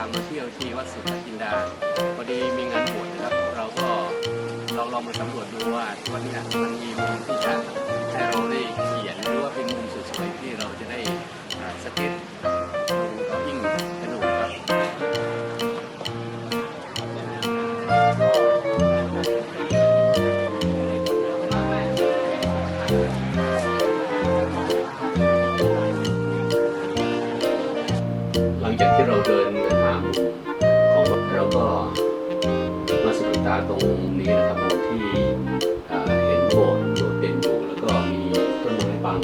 างมาเที่ยวที่วัดสุทธินดาพอดีมีงานบวชนะครับ เราก็ลองลองมาสำรวจดูว่าวันนี้มันมีมุมที่จะให้เราได้เขียนหรือว่าเป็นมุมสวยๆที่เราจะได้สเก็ตดูก็ยิ่งสนุกครับ ตรงนี้นะครับมุมที่เห็นโบสถ์โดดเด่นอยู่แล้วก็มีต้นไม้บัง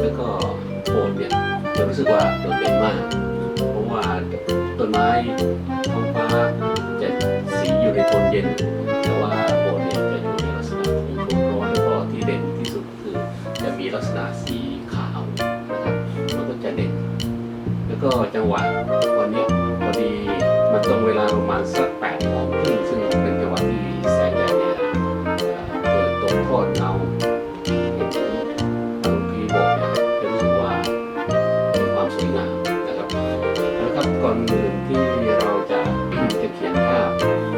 แล้วก็โบสถ์เนี่ยจะรู้สึกว่าโดดเด่นมาก เพราะว่าต้นไม้ท้องฟ้าจะสีอยู่ในโทนเย็น แต่ว่าโบสถ์เนี่ยจะอยู่ในลักษณะของโทนร้อนแล้วก็ที่เด่นที่สุดคือจะมีลักษณะสีขาวนะครับมันก็จะเด่นแล้วก็จังหวะวัน มันตรงเวลาประมาณสักแปดโมงครึ่งซึ่งเป็นจังหวะที่แสงแดดเนี่ยเออเกิดตรงทอดเงาเห็นบางทีโบสถ์เนี่ยจะรู้สึกว่ามีความสวยงามนะครับแล้วครับก่อนอื่นที่เราจะจะเขียนภาพ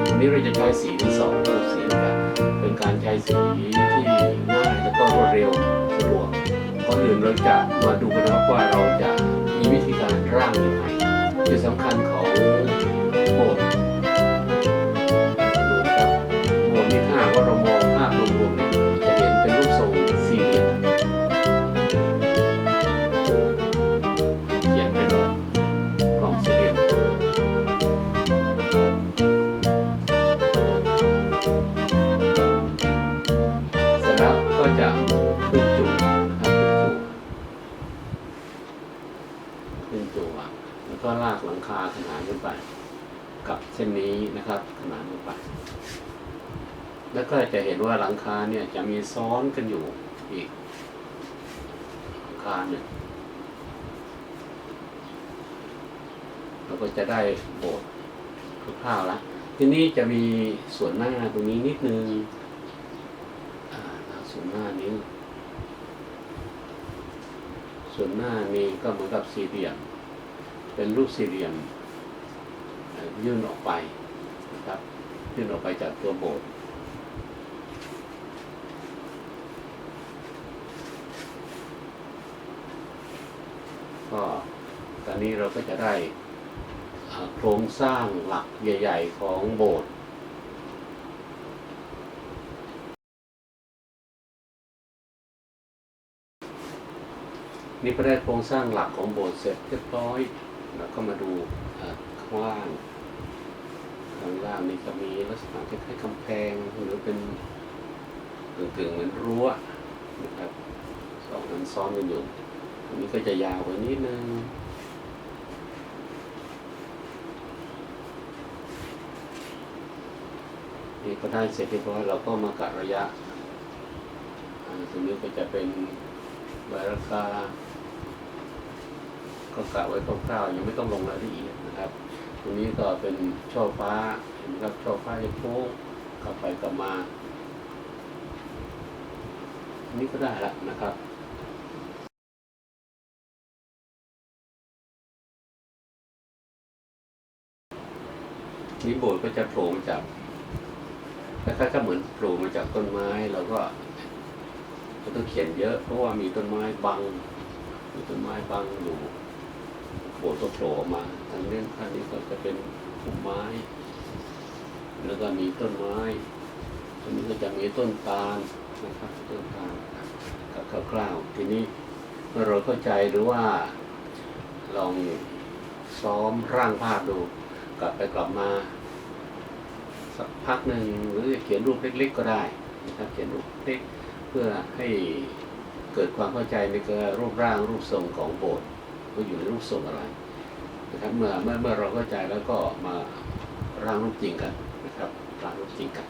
วันนี้เราจะใช้สีที่สองคือสีแบบเป็นการใช้สีที่ง่ายแล้วก็รวดเร็วสะดวกก่อนอื่นเราจะมาดูกันนะครับว่าเราจะมีวิธีการร่างยังไงจุดสำคัญของ โว่าหลังคาเนี่ยจะมีซ้อนกันอยู่อีกหลังคาเนี่ยเราก็จะได้โบสถ์คร่าวๆแล้วทีนี้จะมีส่วนหน้าตรงนี้นิดนึงส่วนหน้านี้ ส่วนหน้านี้ก็เหมือนกับสี่เหลี่ยม เป็นรูปสี่เหลี่ยมยื่นออกไปนะครับยื่นออกไปจากตัวโบสถ์ ก็ตอนนี้เราก็จะได้โครงสร้างหลักใหญ่ ๆ ของโบสถ์นี่ก็ได้โครงสร้างหลักของโบสถ์เสร็จเรียบร้อย แล้วก็มาดูข้างล่าง ข้างล่างนี่จะมีลักษณะคล้ายๆกำแพงหรือเป็นกึ่งๆเหมือนรั้วนะครับสองนั้นซ้อนกันอยู่ นนี้ก็จะยาวกว่านิดนึงนี่ก็ได้เสร็จเรียบร้อยเราก็มากะระยะอ่าตรงนี้ก็จะเป็นใบราคาก็กะไว้คร่าวๆยังไม่ต้องลงรายละเอียดนะครับตรงนี้ก็เป็นช่อฟ้าเห็นไหมครับช่อฟ้าจะโค้งกลับไปกลับมานนี้ก็ได้ละนะครับ ก็จะโผล่มาจากคล้าก็เหมือนโผล่มาจากต้นไม้เราก็ก็ต้องเขียนเยอะ เพราะว่ามีต้นไม้บังมีต้นไม้บังอยู่โบสถ์ก็โผล่ออกมาทางเล่นข้างนี้ก็จะเป็นพุ่มไม้ แล้วก็มีต้นไม้ตรงนี้ก็จะมีต้นตาลนะครับต้นตาลกับคร่าวๆทีนี้เมื่อเราเข้าใจหรือว่าลองซ้อมร่างภาพดู กลับไปกลับมา สักพักหนึ่งหรือจะเขียนรูปเล็ก ๆ ก็ได้นะครับเขียนรูปเล็กเพื่อให้เกิดความเข้าใจในการรูปร่างรูปทรงของโบสถ์ว่าอยู่ในรูปทรงอะไรนะครับเมื่อเมื่อเมื่อเราเข้าใจแล้วก็มาร่างรูปจริงกันนะครับร่างรูปจริงกัน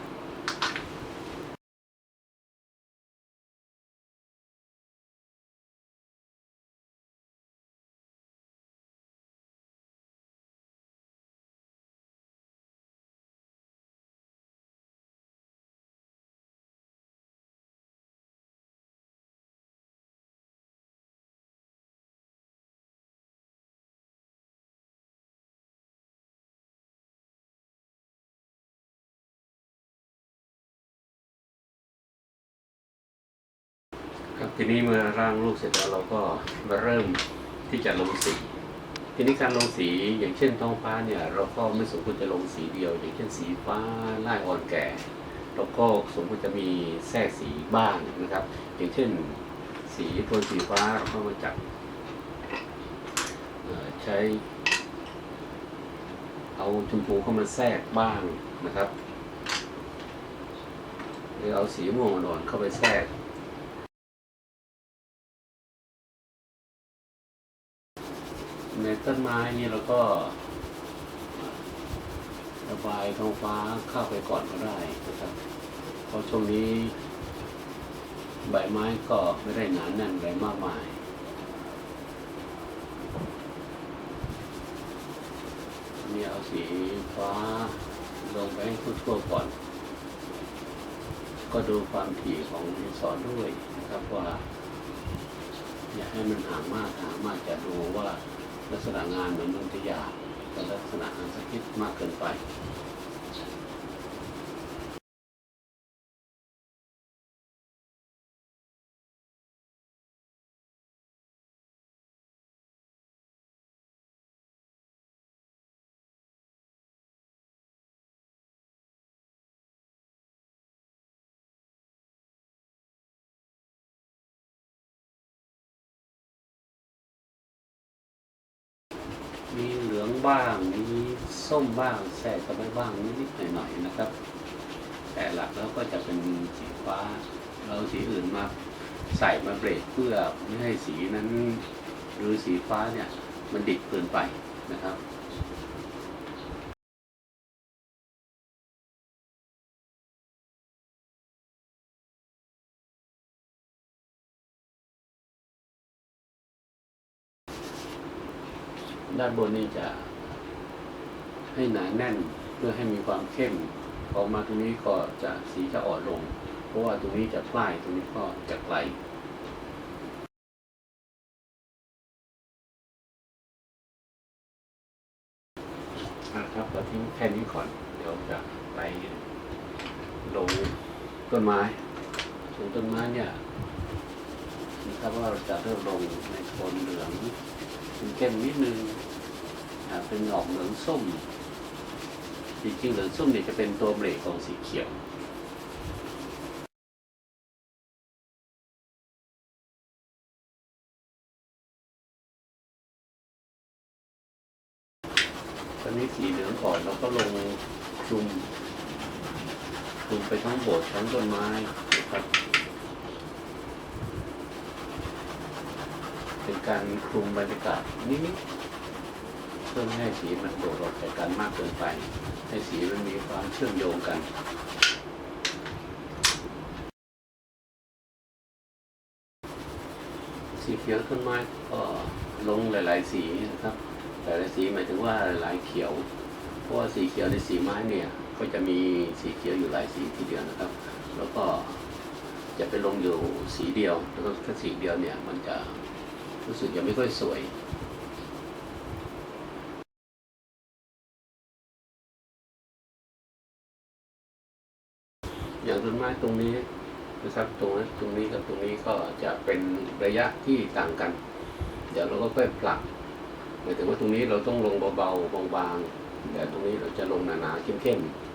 ครับทีนี้เมื่อร่างลูกเสร็จแล้วเราก็มาเริ่มที่จะลงสีทีนี้การลงสีอย่างเช่นท้องฟ้าเนี่ยเราก็ไม่สมควรจะลงสีเดียว อย่างเช่นสีฟ้าล่ายอ่อนแก่เราก็สมควรจะมีแทรกสีบ้างนะครับ อย่างเช่น สีโทนสีฟ้าเราก็มาจับใช้ เอาชมพูเข้ามาแทรกบ้างนะครับหรือเอาสีม่วงอ่อนเข้าไปแทรก ในต้นไม้นี่เราก็ระบายท้องฟ้าเข้าไปก่อนก็ได้นะครับเพราะช่วงนี้ ใบไม้ก็ไม่ได้หนาแน่นอะไรมากมายนี่เอาสีฟ้าลงไปให้ทั่วๆก่อน ก็ดูความถี่ของสอนด้วยนะครับว่า อย่าให้มันห่างมากห่างมากจะดูว่า ลักษณะงานเหมือนมันจะยาบแต่ลักษณะงานสกิดมากเกินไป บ้าง มีส้มบ้างแทรกเข้าไปบ้างนิดๆหน่อยๆนะครับ แต่หลักแล้วก็จะเป็นสีฟ้า เราสีอื่นมาใส่มาเบรกเพื่อไม่ให้สีนั้น หรือสีฟ้าเนี่ยมันดิบเกินไปนะครับด้านบนนี้จะ ให้หนาแน่นเพื่อให้มีความเข้มพอมาตรงนี้ก็จะสีจะอ่อนลง เพราะว่าตรงนี้จะปลายตรงนี้ก็จะไกลครับเราทิ้งแค่นี้ก่อน เดี๋ยวจะไปลงต้นไม้ลงต้นไม้เนี่ยนะครับว่าเราจะเริ่มลงในโทนเหลืองเป็นเข้มนิดนึงเป็นออกเหลืองส้ม จริงๆเหลืองส้มเนี่ยจะเป็นตัวเบรกของสีเขียวตอนนี้สีเหลืองก่อนเราก็ลงคลุมคลุมไปทั้งโบสถ์ทั้งต้นไม้นะครับเป็นการคลุมบรรยากาศนิดๆ พื่อไม่ให้สีมันโดดออกจากกันมากเกินไป ให้สีมันมีความเชื่อมโยงกันสีเขียวต้นไม้ก็ลงหลาย ๆ สีนะครับแต่ละสีหมายถึงว่าหลายเขียว เพราะว่าสีเขียวในสีไม้เนี่ยก็จะมีสีเขียวอยู่หลายสีทีเดียวนะครับ แล้วก็จะไปลงอยู่สีเดียวแล้วก็ถ้าสีเดียวเนี่ยมันจะรู้สึกยังไม่ค่อยสวย ตรงนี้นะครับตรงนั้นตรงนี้กับตรงนี้ก็จะเป็นระยะที่ต่างกัน เดี๋ยวเราก็ค่อยผลักหมายถึงว่าตรงนี้เราต้องลงเบาๆบางๆแต่ตรงนี้เราจะลงหนาๆเข้มๆ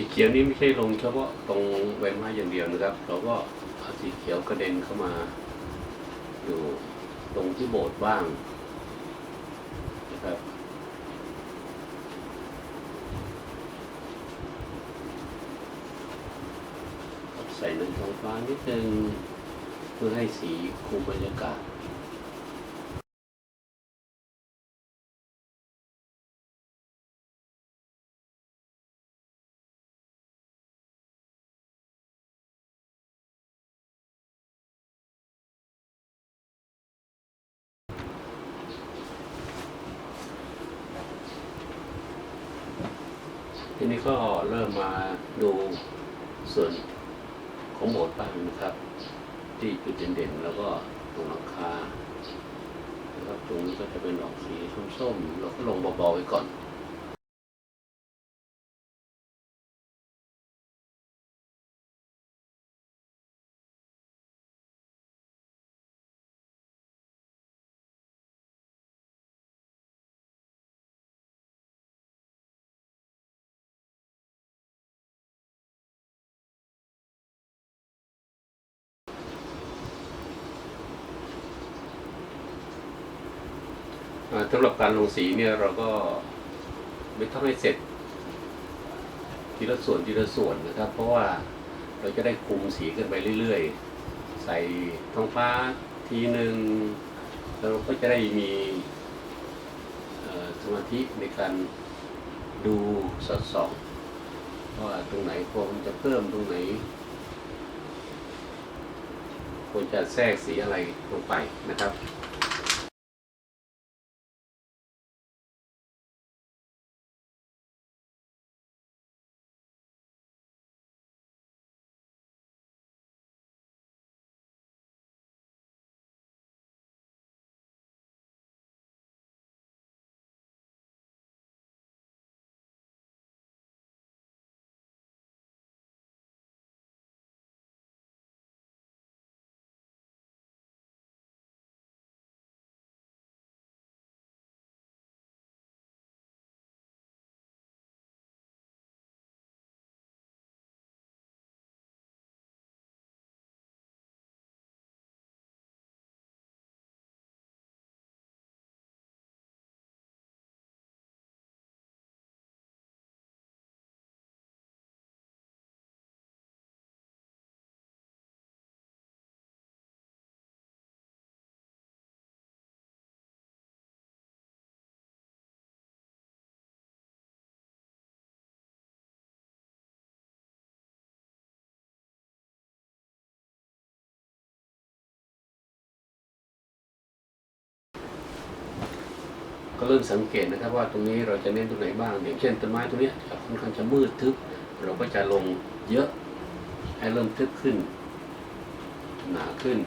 สีเขียวนี่ไม่ใช่ลงเฉพาะตรงใบไม้อย่างเดียวนะครับ เราก็เอาสีเขียวกระเด็นเข้ามา อยู่ตรงที่โบสถ์บ้างนะครับใส่เนื้อทองฟ้านิดนึงเพื่อให้สีคุมบรรยากาศ ทีนี้ก็เริ่มมาดูส่วนของโบสถ์บ้างนะครับ ที่จุดเด่นๆแล้วก็ตรงหลังคานะครับตรงนี้ก็จะเป็นดอกสีส้มๆเราก็ลงเบาๆไว้ก่อน สำหรับการลงสีเนี่ยเราก็ไม่ต้องให้เสร็จ ทีละส่วนทีละส่วนนะครับ เพราะว่าเราจะได้คุมสีกันไปเรื่อยๆ ใส่ท้องฟ้าทีหนึ่งเราก็จะได้มีสมาธิในการดูสอดส่องว่าตรงไหนควรจะเพิ่มตรงไหนควรจะแทรกสีอะไรลงไปนะครับ ก็เริ่มสังเกตนะครับว่าตรงนี้เราจะเน้นตรงไหนบ้างอย่างเช่นต้นไม้ตรงนี้จะค่อนข้างจะมืดทึบ เราก็จะลงเยอะให้เริ่มทึบขึ้น หนาขึ้น